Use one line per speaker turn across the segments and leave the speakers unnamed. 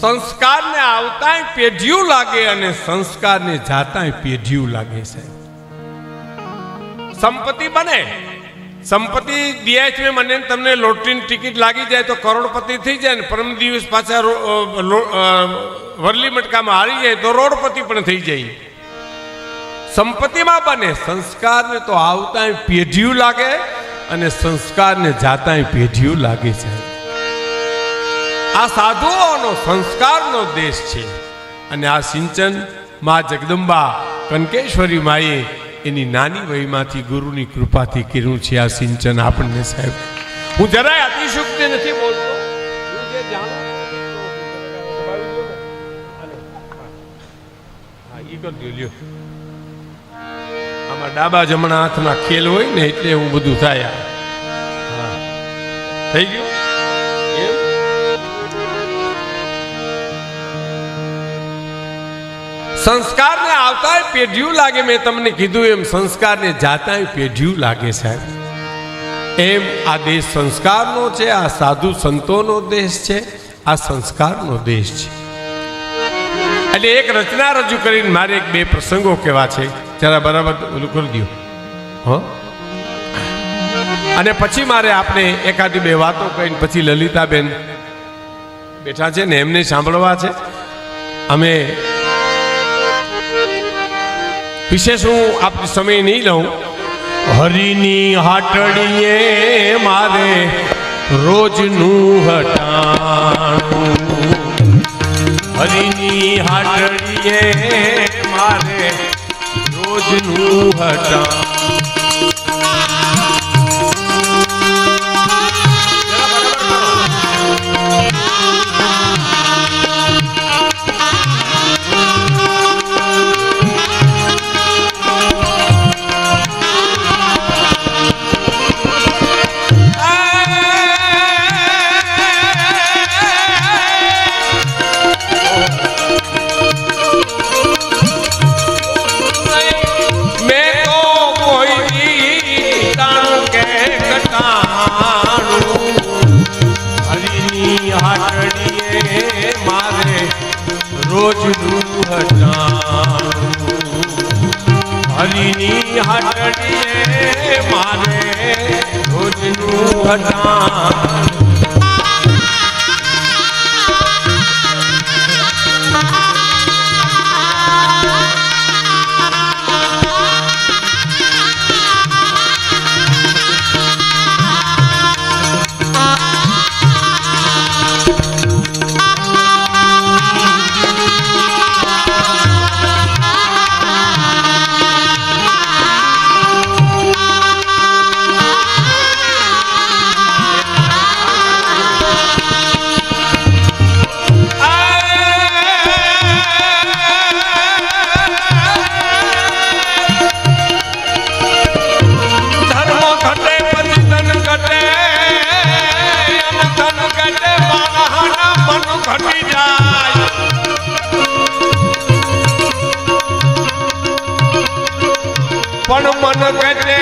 સંસ્કારને આવતાંય પેઢિયું લાગે અને સંસ્કારને જાતાંય પેઢિયું લાગે છે. સંપત્તિ બને. સંપત્તિ દિયા મને તમને લોટરીની ટિકિટ લાગી જાય તો કરોડપતિ થઈ જાય ને પરમ દિવસ પાછા વરલી મટકામાં હારી જાય તો રોડપતિ પણ થઈ જાય. સંપત્તિમાં બને. સંસ્કારને તો આવતાંય પેઢિયું લાગે અને સંસ્કારને જાતાંય પેઢિયું લાગે છે. આ સાધુઓનો સંસ્કારનો દેશ છે. અને આ સિંચન મા જગદંબા કનકેશ્વરી માએ એની નાની વયમાંથી ગુરુની કૃપાથી કર્યું છે આ સિંચન આપણને સાહેબ. હું જરાય અતિશુક્તિ નથી બોલતો. આમાં ડાબા જમણા હાથના ખેલ હોય ને એટલે હું બધું થાય થઈ ગયું? સંસ્કારને આવતાય પેઢિયું લાગે, મેં તમને કીધું એમ સંસ્કારને જાતાય પેઢિયું લાગે સાહેબ એમ આ દેશ સંસ્કારનો છે, આ સાધુ સંતોનો દેશ છે, આ સંસ્કારનો દેશ છે. એટલે એક રચના રજૂ કરીને મારે એક બે પ્રસંગો કહેવા છે. જરા બરાબર ઓલું કરી દો અને પછી મારે આપણે એકાદી બે વાતો કહીને પછી લલિતાબેન બેઠા છે ને, એમને સાંભળવા છે. અમે વિશેષ હું આપ સમય નહીં લઉં. હરિની હાટડીએ મારે રોજનું હટાણું. હરિની હાટડીએ મારે રોજનું હટાણું. રોજનું પણ મન ઘટે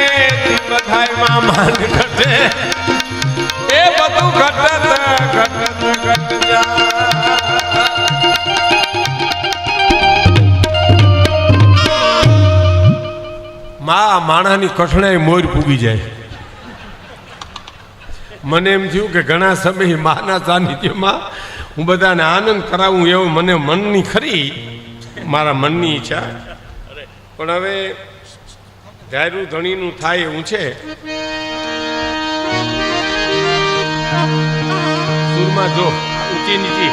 બધાયમાં માન ઘટે. એ બધું ઘટત ઘટત ઘટ મા માણાની કઠણાઈ મોર પૂગી જાય. મને એમ થયું કે ઘણા સમય માના સાનિધ્યમાં હું બધાને આનંદ કરાવું એવું મને મનની ખરી, મારા મનની ઈચ્છા. પણ હવે ધાર્યું ધણીનું થાય એવું છે. સુરમાં જો ઊંચી નીચી.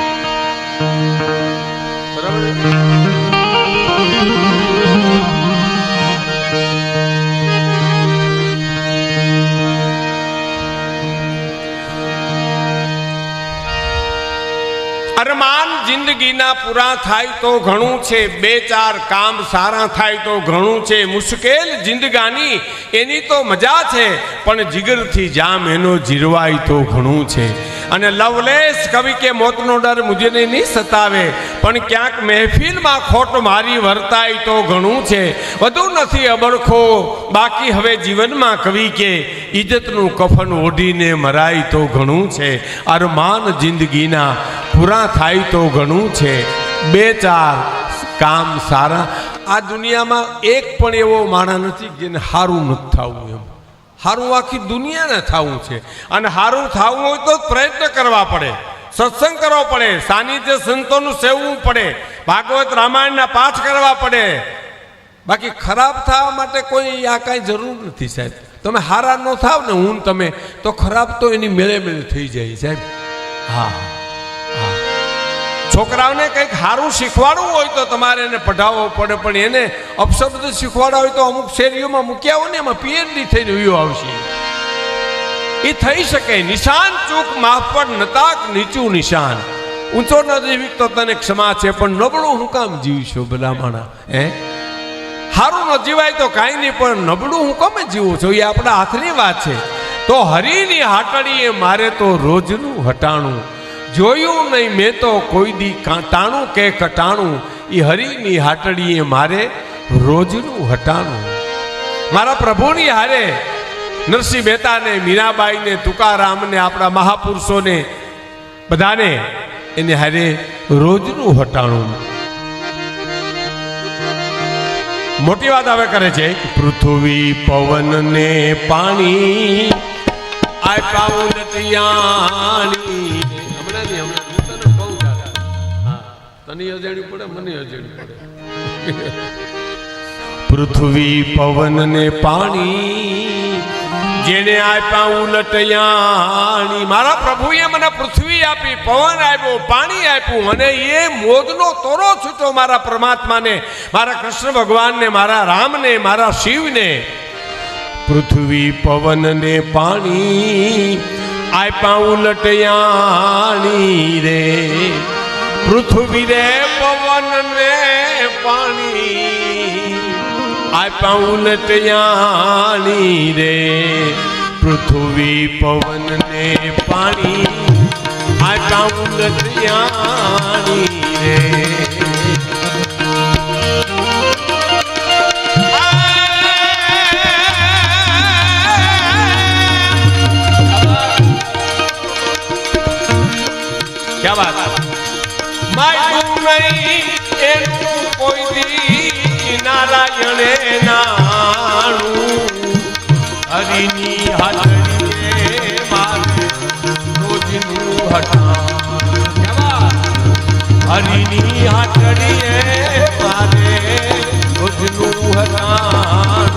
બરાબર? અરમાન જિંદગીના પૂરા થાય તો ઘણું છે, બે ચાર કામ સારા થાય તો ઘણું છે, મુશ્કેલ જિંદગાની એની તો મજા છે, પણ જીગરથી જામ એનો જીરવાય તો ઘણું છે. અને લવલેશ કવિ કે મોતનો ડર મુજને નહીં સતાવે. પણ ક્યાંક મહેફિલમાં ખોટ મારી વર્તાય તો ઘણું છે. વધુ નથી અબળખો. બાકી હવે જીવનમાં કવિ કે ઇજ્જતનું કફન ઓઢીને મરાય તો ઘણું છે. અરમાન જિંદગીના પૂરા થાય તો ઘણું છે. બે ચાર કામ સારા. આ દુનિયામાં એક પણ એવો માણસ નથી જેને સારું નથી થવું એમ. સારું આખી દુનિયાને થવું છે. અને સારું થવું હોય તો પ્રયત્ન કરવા પડે. સત્સંગ કરવો પડે. સાનિધ્ય સંતોનું સેવવું પડે. ભાગવત રામાયણના પાઠ કરવા પડે. બાકી ખરાબ થવા માટે કોઈ આ કાંઈ જરૂર નથી સાહેબ. તમે હારા ન થાવ ને હું તમે, તો ખરાબ તો એની મેળે મેળે થઈ જાય સાહેબ. હા. છોકરાઓને કંઈક સારું શીખવાડવું હોય તો તમારે એને પઢાવવો પડે, પણ એને અપશબ્દ શીખવાડવા હોય તો અમુક શેરીઓમાં મૂક્યા હોય ને એમાં પીએચડી થઈને ઉયો આવશે. એ થઈ શકે. નિશાન ચૂક માફ પર નતાક, નીચું નિશાન. ઊંચો ન જીવી તો તને ક્ષમા છે, પણ નબળું હું કામ જીવશો ભલા માણા હે? સારું ન જીવાય તો કાંઈ નહીં, પણ નબળું હું કમે જીવું છું? એ આપણા હાથની વાત છે. તો હરિની હાટડીએ મારે તો રોજનું હટાણું જોયું નહીં, મેં તો કોઈ દી કાંટાણું કે કટાણું એ હરિની હાટડીએ મારે રોજનું હટાણું. મારા પ્રભુની હારે નરસિંહ મહેતાને, મીરાબાઈને, તુકારામને, આપણા મહાપુરુષોને, બધાને એને હારે રોજનું હટાણું. મોટી વાત હવે કરે છે. પૃથ્વી પવન ને પાણી આપ્યા ઉલટિયાણી નહીં હમણાં. તને તારે. હા. તને અજાણ્યું પડે, મને અજાણ્યું પડે. પૃથ્વી પવન ને પાણી, જેને આપ્યા ઉલટયાણી. મારા પ્રભુએ મને પૃથ્વી આપી, પવન આપ્યો, પાણી આપ્યું, અને એ મોદનો તોરો છૂટો મારા પરમાત્માને, મારા કૃષ્ણ ભગવાનને, મારા રામને, મારા શિવને. પૃથ્વી પવન ને પાણી આપ્યા ઉલટયાણી રે. પૃથ્વી રે, પવન ને પાણી. આપ્યા ઉલટયાણી રે. પૃથ્વી, પવન ને પાણી. આપ્યા ઉલટયાણી રે. નહીં એનું કોઈ દી નારાયણે નાણું. હરિની હાજરીએ હટાણ હરિની હાથડીએ મારે રોજનું હટાણું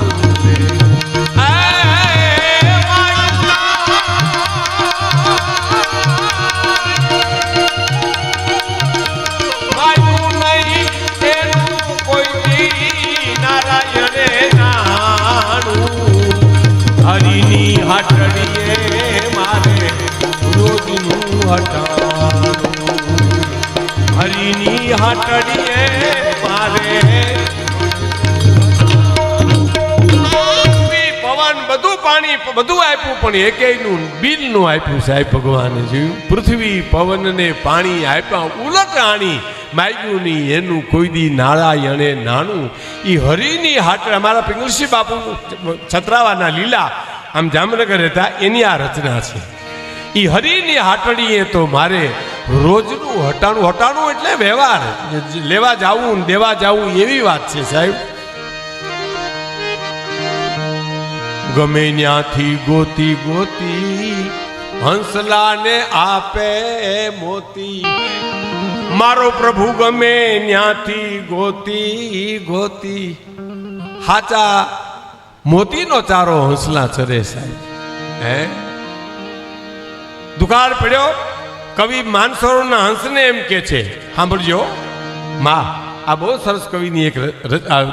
રોજનું હરિની હાટડીએ મારે. પવન બધું પાણી, બધું આપ્યું, પણ એકેયનું બિલનું આપ્યું સાહેબ ભગવાને જોયું પૃથ્વી પવનને પાણી આપ્યા ઉલટ આણી માગ્યું નહીં એનું કોઈ દી નાળાયણે નાણું. એ હરિની હાટ અમારા પિંગલસિંહ બાપુ છત્રાવાના લીલા, આમ જામનગર હતા એની આ રચના છે. એ હરિની હાટડીએ તો મારે રોજનું હટાણું હટાણું એટલે વ્યવહાર. લેવા જાવું દેવા જાવું એવી વાત છે, સાહેબ. ગમે ત્યાંથી ગોતી ગોતી હંસલાને આપે મોતી. મારો પ્રભુ ગમે ત્યાંથી ગોતી ગોતી. હાચા મોતીનો ચારો હંસલા ચરે, સાહેબ. હે? દુકાળ પડ્યો. કવિ માનસરોના હંસને એમ કે છે, સાંભળજો, માં, આ બહુ સરસ કવિની એક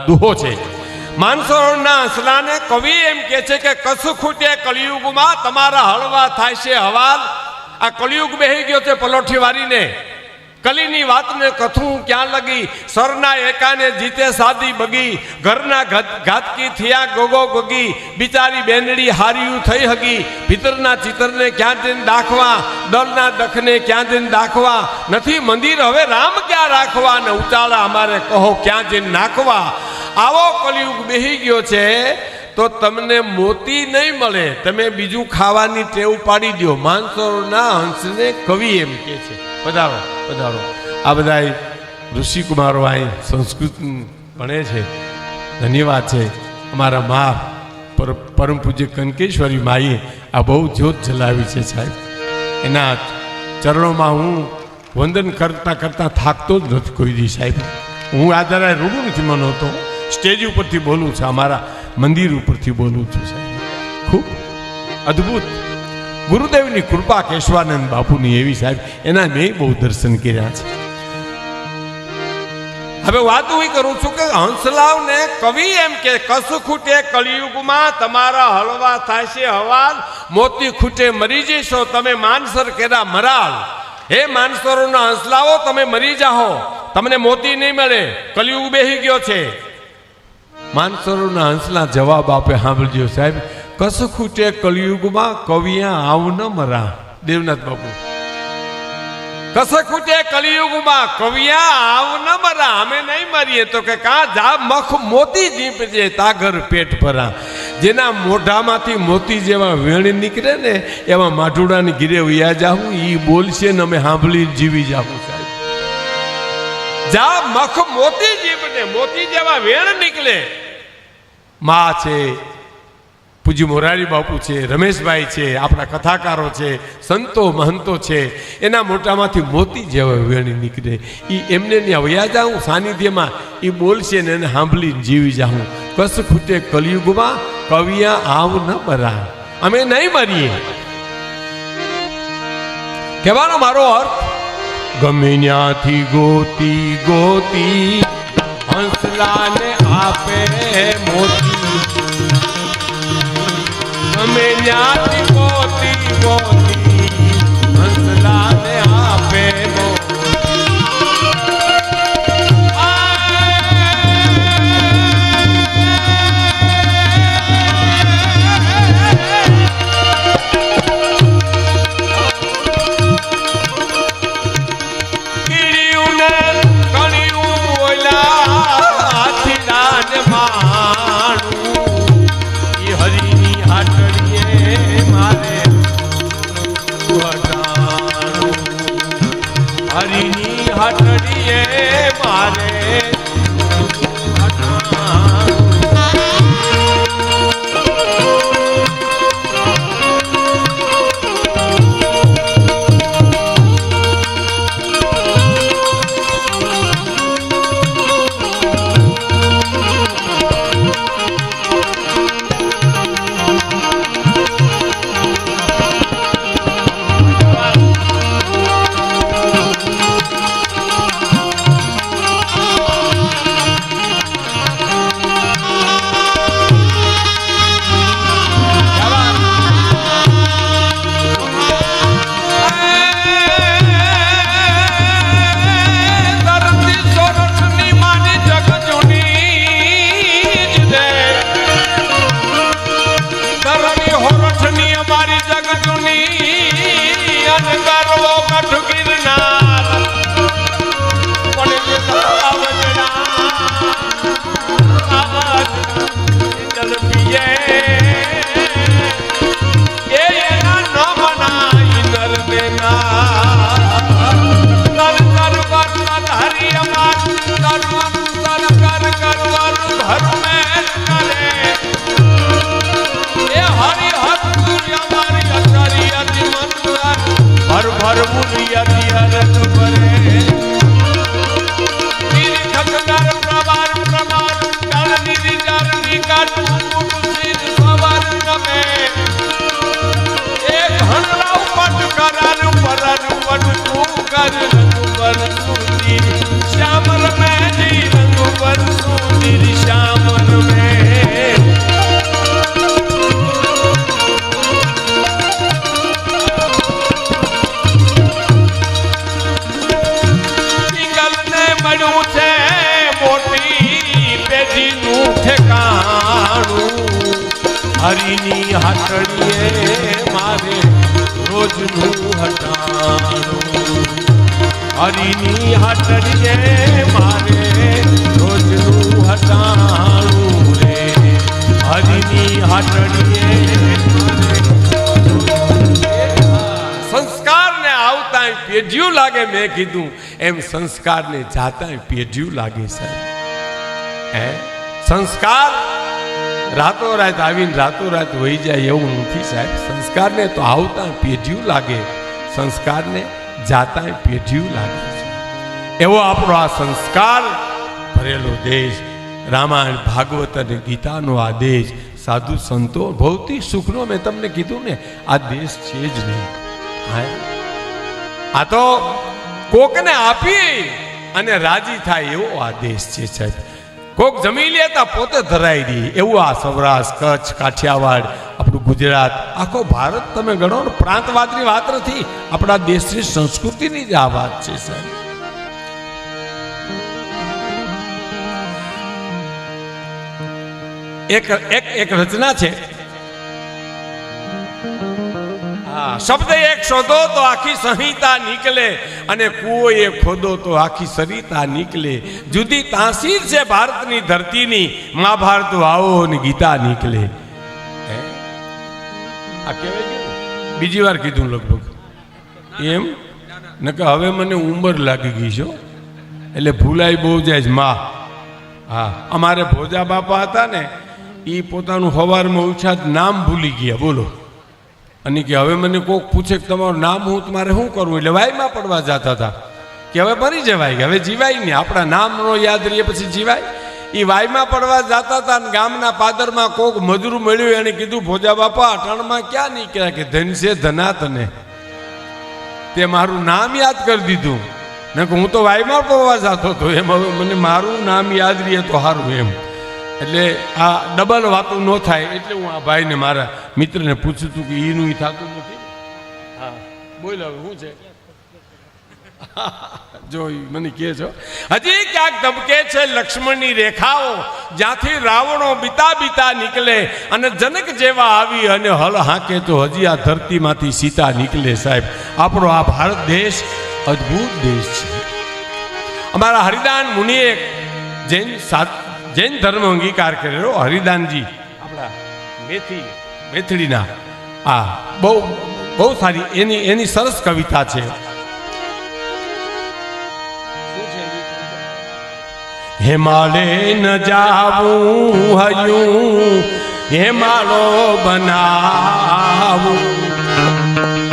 દુહો છે. માનસરોના હંસલાને કવિ એમ કે છે કે, કશું ખૂટે કળિયુગમાં તમારા હળવા થાય છે હવાલ. આ કળિયુગ બેહી ગયો છે પલોઠી વારીને. કલીની વાતને કથું ક્યાં લગી? સરના એકાને જીતે સાદી બગી. ઘરના ઘાતકી થયા ગોગો ગોગી. બિચારી બેનડી હાર્યું થઈ હગી. ભીતરના ચિત્રને ક્યાં જઈને દાખવા? દળના દખને ક્યાં જઈને દાખવા? નથી મંદિર હવે રામ ક્યાં રાખવા? ને ઉચાળા અમારે કહો ક્યાં જઈને નાખવા? આવો કલયુગ બેહી ગયો છે, તો તમને મોતી નહીં મળે. તમે બીજું ખાવાની ટેવ પાડી દો માનસરોના હંસને કવિ એમ કે છે. પધારો પધારો. આ બધા ઋષિકુમારો અહીં સંસ્કૃત ભણે છે. ધન્યવાદ છે. અમારા મા પર, પરમ પૂજ્ય કનકેશ્વરી માઈએ આ બહુ જ્યોત જલાવી છે સાહેબ. એના ચરણોમાં હું વંદન કરતા કરતા થાકતો જ નથી કોઈ દી સાહેબ. હું આ જરા રૂબરૂ નથી મનોતો. સ્ટેજ ઉપરથી બોલું છું, અમારા મંદિર ઉપરથી બોલું છું સાહેબ. ખૂબ અદ્ભુત ગુરુદેવની કૃપા કેશવાનંદ બાપુની એવી સાહેબ, એના મેં બહુ દર્શન કર્યા છે. હવે વાત હું કરું છું કે હંસલાવને કવિ એમ કે કશું ખૂટે કળિયુગમાં તમારા હળવા થાશે હવાલ, મોતી ખૂટે મરી જશો, તમે માનસર કેરા મરાલ. હે માનસરોના હંસલાવો, તમે મરી જાઓ તમને મોતી નહીં મળે, કલિયુગ બેહી ગયો છે. માનસરોના હંસલા જવાબ આપે સાંભળજો સાહેબ કસ ખૂટે કલિયુગમાં કવિયા આવ ન મરા. દેવનાથ બાપુ. કસ ખૂટે કલિયુગમાં કવિયા આવ ન મરા. અમે નહીં મરીએ તો કે કા જા મખ મોતી જીપજે તાગર પેટ ભરા. જેના મોઢામાંથી મોતી જેવા વેણ નીકળે ને, એવા માઢુડાની ગીરે વયા જાવું એ બોલશે ને અમે સાંભળી જીવી જાવું સાહેબ. જા મખ મોતી જીભને મોતી જેવા વેણ નીકળે. માં છે પૂજ્ય મોરારી બાપુ છે, રમેશભાઈ છે, આપણા કથાકારો છે, સંતો, મહંતો છે, એના મોટામાંથી મોતી જેવા વેણી નીકળે. એ એમને ત્યાં વયા જાઉં, સાનિધ્યમાં એ બોલશે ને એને સાંભળીને જીવી જાઉં. કસ ખૂટે કલયુગમાં, કવિયા આવ ન મરા અમે નહીં મરીએ. કહેવાનો મારો અર્થ? ગમે ત્યાંથી ગોતી ગોતી, હંસલાને આપે મોતી. ગમે ત્યાંથી ગોતી હરિની હાટડીએ મારે રોજનું હટાણું હરિની હાટડીએ મારે રોજનું હટાણું રે. હરિની આવતા પેઢિયું લાગે, મેં કીધું. એમ સંસ્કારને જાતા પેઢિયું લાગે સાહેબ. હે? સંસ્કાર રાતોરાત આવીને રાતોરાત વહી જાય એવું નથી સાહેબ. સંસ્કારને તો આવતા પેઢીયું લાગે, સંસ્કારને જાતા પેઢિયું લાગે છે. એવો આપણો આ સંસ્કાર ભરેલો દેશ, રામાયણ, ભાગવત અને ગીતાનો આ દેશ, સાધુ સંતો ભૌતિક સુખનો મેં તમને કીધું ને, આ દેશ છે જ નહીં. હા. આ તો કોકને આપી અને રાજી થાય એવો આ દેશ છે સાહેબ. કોક જમી લેતા પોતે ધરાઈ દે. એવું આ સૌરાષ્ટ્ર, કચ્છ, કાઠિયાવાડ, આપણું ગુજરાત, આખો ભારત તમે ગણો પ્રાંતવાદની વાત નથી. આપણા દેશની સંસ્કૃતિની જ આ વાત છે, સાહેબ. એક એક એક રચના છે. હા શબ્દ એક શોધો તો આખી સંહિતા નીકળે અને કૂવો એક ખોદો તો આખી સરિતા નીકળે. જુદી તાસીર છે ભારતની ધરતીની, મહાભારત વાવો અને ગીતા નીકળે. આ કહેવાય બીજી વાર કીધું લગભગ. એમ? નકર હવે મને ઉંમર લાગી ગઈ છો એટલે ભૂલાઈ બહુ જાય છે, માં. હા, અમારે ભોજા બાપા હતા ને એ પોતાનું હવારમાં ઉછાત નામ ભૂલી ગયા. બોલો. અને કે હવે મને કોક પૂછે કે તમારું નામ હું તમારે શું કરવું એટલે વાયમાં પડવા જતા હતા. કે હવે મરી જવાય કે હવે જીવાય નહીં. આપણા નામનો યાદ રહીએ પછી જીવાય. એ વાયમાં પડવા જતા હતા અને ગામના પાદરમાં કોક મજૂર મળ્યું. એને કીધું, ભોજા બાપા અટાણમાં ક્યાં નીકળ્યા કે ધન છે ધનાતને? તે મારું નામ યાદ કરી દીધું. ને હું તો વાયમાં પડવા જતો હતો. એમ હવે મને મારું નામ યાદ રહીએ તો સારું એમ. એટલે આ ડબલ વાતો ન થાય એટલે હું આ ભાઈને મારા મિત્રને પૂછું છું કે એનું એ થતું નથી? હા. બોલ હવે શું છે? જો મને કહે છો હજી ક્યાંક ધબકે છે લક્ષ્મણની રેખાઓ જ્યાંથી રાવણો બીતા બીતા નીકળે અને જનક જેવા આવી અને હલ હાંકે તો હજી આ ધરતીમાંથી સીતા નીકળે સાહેબ. આપણો આ ભારત દેશ અદ્ભુત દેશ છે. અમારા હરિદાન મુનિએ જૈન સા- જૈન ધર્મ અંગીકાર કરેલો હરિદાનજી આપણા મેથી, મેથડીના. આ બહુ બહુ સારી એની એની સરસ કવિતા છે. હિમાલય ન જાવું હયું હિમાલો બનાવું.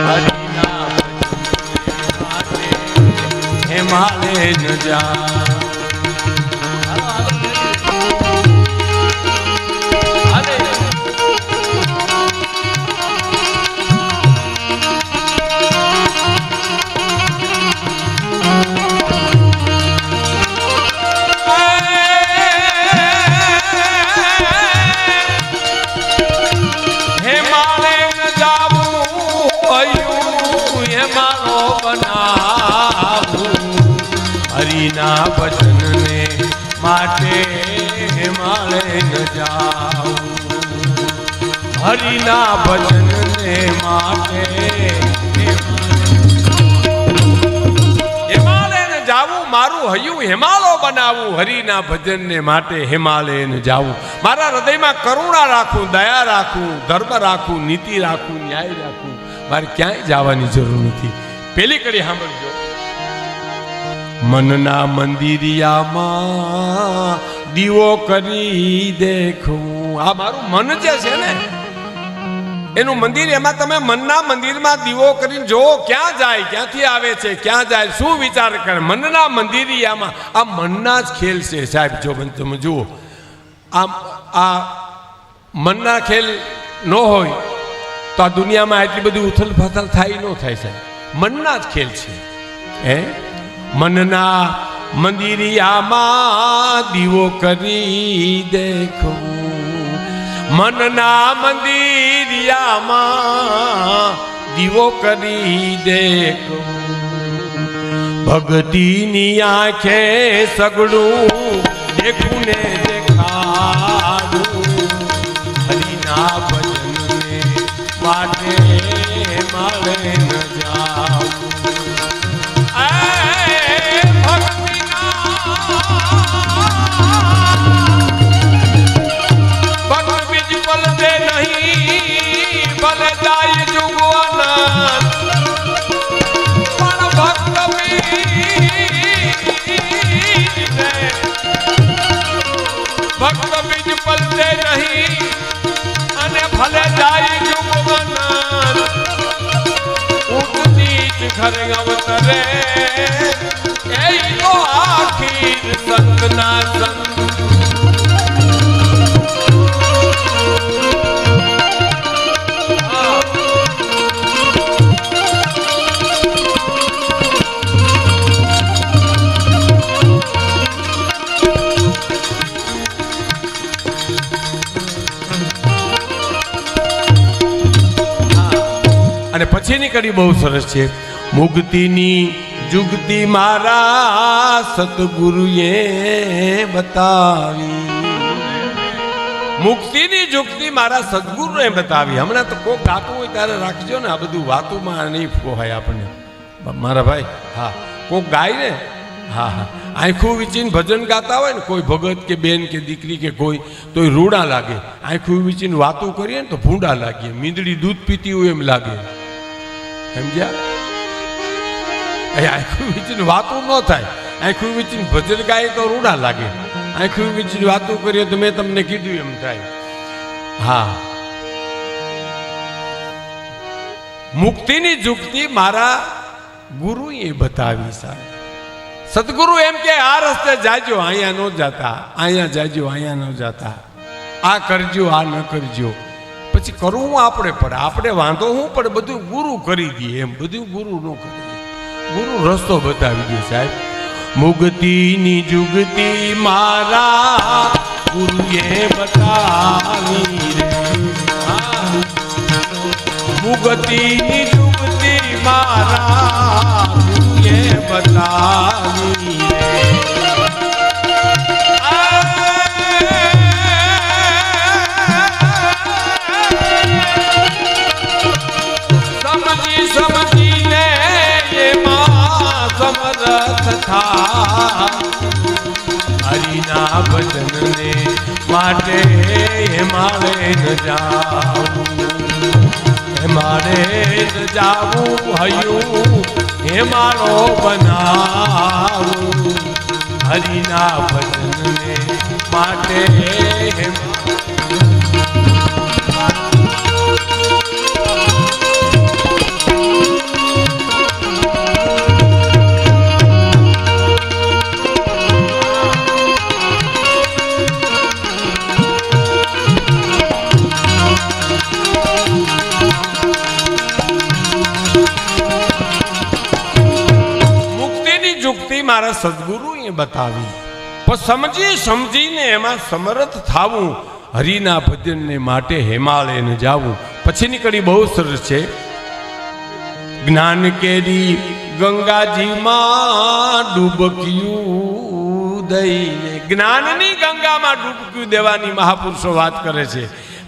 હરિના ન જા હરિના ભજનને માટે હિમાલય ન જાવું હરિના ભજનને માટે હિમાલયને જાવું મારું હૈયું હિમાલો બનાવું. હરિના ભજનને માટે હિમાલયને જાવું મારા હૃદયમાં કરુણા રાખું, દયા રાખું, ધર્મ રાખું, નીતિ રાખું, ન્યાય રાખું. મારે ક્યાંય જવાની જરૂર નથી. પેલી કડી સાંભળજો. મનના મંદિરિયામાં દીવો કરી દેખું. આ મારું મન જે છે ને, એનું મંદિર, એમાં તમે મનના મંદિરમાં દીવો કરીને જો ક્યાં જાય, ક્યાંથી આવે છે, ક્યાં જાય, શું વિચાર કરે. મનના મંદિરિયામાં, આ મનના જ ખેલ છે સાહેબ, જો તમે જુઓ. આમ, આ મનના ખેલ ન હોય, તો આ દુનિયામાં એટલી બધી ઉથલ ફથલ થાય ન થાય સાહેબ. મનના જ ખેલ છે. હે? મનના મંદિરિયામાં દીવો કરી દેખો. મનના મંદિરિયામાં દીવો કરી દેખો. ભગતીની આંખે સગડું દેખું ને અવતરે અવતરે અને પછીની કડી બહુ સરસ છે. મુક્તિની જુગતિ મારા સતગુરુએ બતાવી. મુક્તિની જુગતિ મારા સદગુરુએ બતાવી. હમણાં તો કોઈ ગાતું હોય ત્યારે રાખજો ને, આ બધું વાતોમાં નહીં ફોહાય આપણને. મારા ભાઈ, હા, કોક ગાય ને, હા હા, આંખું વિચીને ભજન ગાતા હોય ને, કોઈ ભગત કે બેન કે દીકરી કે કોઈ તો એ રૂડા લાગે. આંખું વિચીને વાતો કરીએ ને તો ભૂંડા લાગીએ. મીંદડી દૂધ પીતી હોય એમ લાગે. સમજ્યા? આંખું વીચીને વાતું ન થાય. આંખું વીચીને ભજન ગાય તો રૂડા લાગે. આંખું વીચીને વાતું કરીએ તો મેં તમને કીધું એમ થાય. હા. મુક્તિની જુક્તિ મારા ગુરુએ બતાવી સાહેબ સદગુરુ એમ કે, આ રસ્તે જાજો, અહીંયા ન જાતા. અહીંયા જાજો, અહીંયા ન જાતા. આ કરજો, આ ન કરજો. પછી કરવું આપણે પડે આપણે વાંધો હું પડે બધું ગુરુ કરી દઈએ એમ. બધું ગુરુ ન કરી. ગુરુ રસ્તો બતાવી દે સાહેબ. મુગતીની જુગતી મારા ગુરુએ બતાવી રે. મુગતીની જુગતી મારા ગુરુએ બતાવી રે. સમરથ થા હરિના ભજનને માટે મારે ન જાવું મારે ન જાવું હયું હે મારો બનાવું હરિના ભજનને માટે સદગુરુએ બતાવી. પણ સમજી સમજીને એમાં સમર્થ થાવું, હરિના ભજનને માટે હિમાલયને જાવું. પછીની કડી બહુ સરસ છે. જ્ઞાન કેરી ગંગાજીમાં ડૂબક્યું દઈને. જ્ઞાનની ગંગામાં ડૂબક્યું દેવાની મહાપુરુષો વાત કરે છે.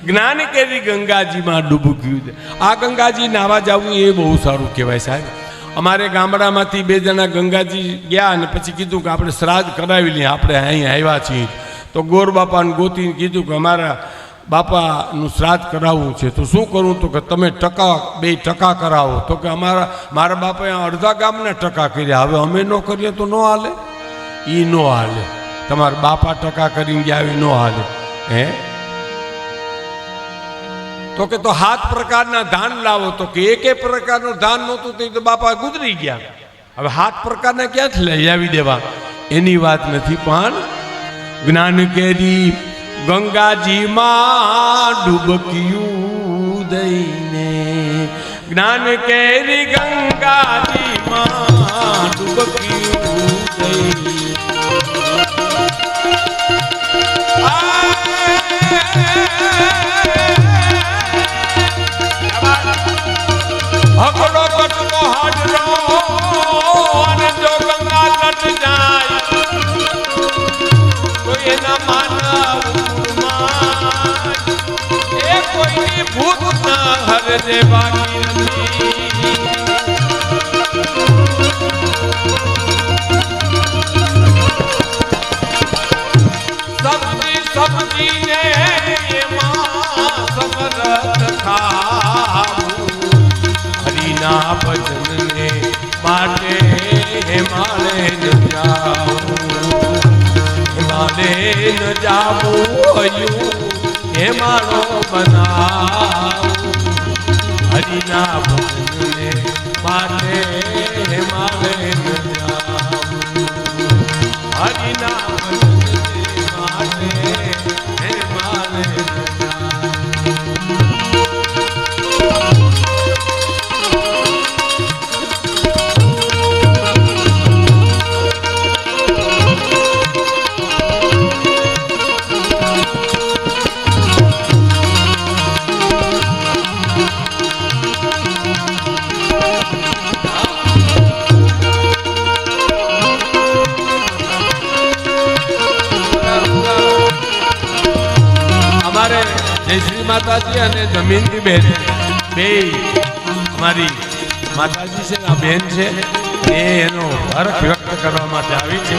જ્ઞાન કેરી ગંગાજીમાં ડૂબક્યું આ ગંગાજી નાવા જવું એ બહુ સારું કહેવાય સાહેબ. અમારે ગામડામાંથી બે જણા ગંગાજી ગયા અને પછી કીધું કે આપણે શ્રાદ્ધ કરાવી લઈએ, આપણે અહીં આવ્યા છીએ. તો ગોર બાપાને ગોતીને કીધું કે અમારા બાપાનું શ્રાદ્ધ કરાવવું છે. તો શું કરવું તો કે તમે ટકા, બે ટકા કરાવો. તો કે અમારા, મારા બાપાએ અડધા ગામના ટકા કર્યા. હવે અમે ન કરીએ તો ન હાલે? એ ન હાલે. તમારા બાપા ટકા કરીને ગયા એ ન હાલે. હે? તો કે તો હાથ પ્રકારના ધાન લાવો તો કે એકે પ્રકારનું ધાન નહોતું તે તો બાપા ગુજરી ગયા. હવે હાથ પ્રકારના ક્યાંથી લઈ આવી દેવા? એની વાત નથી, પણ જ્ઞાન કેરી ગંગાજીમાં ડૂબક્યું દઈને. જ્ઞાન કેરી ગંગાજીમાં ડૂબક્યું દઈને. જાવું હયું હિમાળો બનાવું. હરિના ભજનને માટે અને બેન બે અમારી માતાજી છે આ બેન છે. એ એનો હર્ષ વ્યક્ત કરવા માટે આવી છે.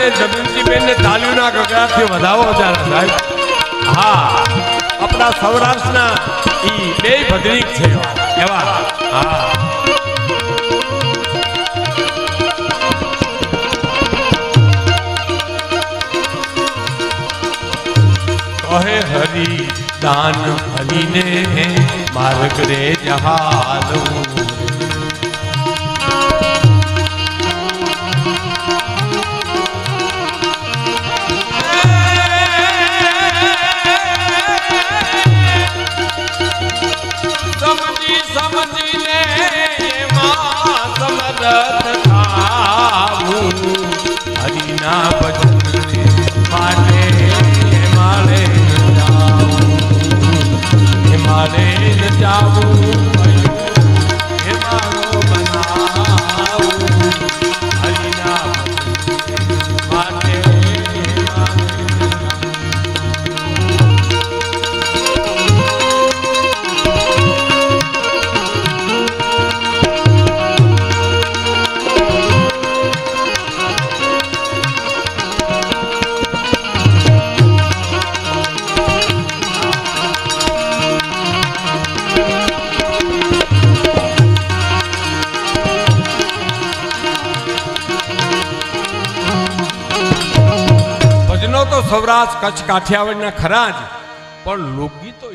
માતાજીને જમીનજીબેન ને તાલીઓના ગગડાથી વધાવો જરા સાહેબ. હા, આપણા સૌરાષ્ટ્રના ઈ બે ભદ્રિક છે. એવા. હા. કહે હરી, દાન હરીને માર્ગ રે જહાલું. કાઠિયાવાડના ખરા જ. પણ લોકગીતો